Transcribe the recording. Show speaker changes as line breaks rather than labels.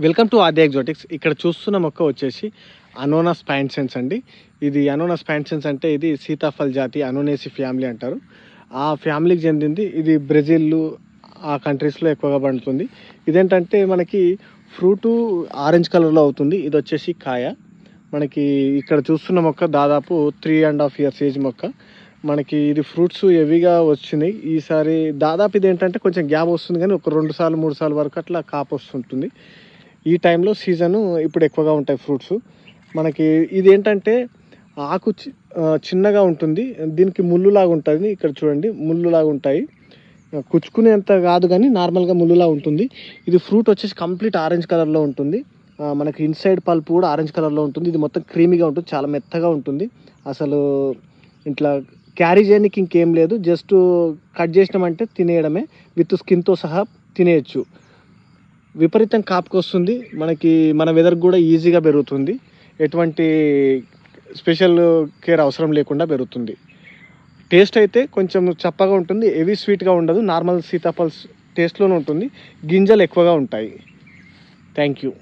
Welcome to ఆది Exotics. ఇక్కడ చూస్తున్న మొక్క వచ్చేసి అనోనస్ ప్యాంట్సెన్స్ అండి. ఇది అనోనస్ ప్యాంట్సెన్స్ అంటే ఇది సీతాఫల్ జాతి అనోనేసి ఫ్యామిలీ అంటారు. ఆ ఫ్యామిలీకి చెందింది ఇది బ్రెజిల్ ఆ కంట్రీస్లో ఎక్కువగా పండుతుంది. ఇదేంటంటే మనకి ఫ్రూటు ఆరెంజ్ కలర్లో అవుతుంది. ఇది వచ్చేసి కాయ. మనకి ఇక్కడ చూస్తున్న మొక్క దాదాపు three and half years age మొక్క. మనకి ఇది ఫ్రూట్స్ హెవీగా వచ్చినాయి ఈసారి దాదాపు ఇది ఏంటంటే కొంచెం గ్యాప్ వస్తుంది కానీ ఒక రెండు సార్లు మూడు సార్లు వరకు అట్లా కాపు వస్తుంటుంది. ఈ టైంలో సీజను ఇప్పుడు ఎక్కువగా ఉంటాయి ఫ్రూట్స్ మనకి ఇది ఏంటంటే ఆకు చి- చిన్నగా ఉంటుంది. దీనికి ముళ్ళులాగా ఉంటుంది. ఇక్కడ చూడండి ముళ్ళులాగా ఉంటాయి. కుచ్చుకునేంత కాదు కానీ నార్మల్గా ముళ్ళులా ఉంటుంది. ఇది ఫ్రూట్ వచ్చేసి కంప్లీట్ ఆరెంజ్ కలర్లో ఉంటుంది. మనకి ఇన్సైడ్ పల్ప్ కూడా ఆరెంజ్ కలర్లో ఉంటుంది. ఇది మొత్తం క్రీమీగా ఉంటుంది. చాలా మెత్తగా ఉంటుంది. అసలు ఇట్లా క్యారీ చేయడానికి ఇంకేం లేదు. జస్ట్ కట్ చేసినామంటే తినేయడమే. విత్ స్కిన్తో సహా తినేయచ్చు. విపరీతం కాపుకి వస్తుంది మనకి మన వెదర్ కూడా ఈజీగా పెరుగుతుంది. ఎటువంటి స్పెషల్ కేర్ అవసరం లేకుండా పెరుగుతుంది. టేస్ట్ అయితే కొంచెం చప్పగా ఉంటుంది. హెవీ స్వీట్గా ఉండదు. నార్మల్ సీతాఫల్స్ టేస్ట్లోనే ఉంటుంది. గింజలు ఎక్కువగా ఉంటాయి. Thank you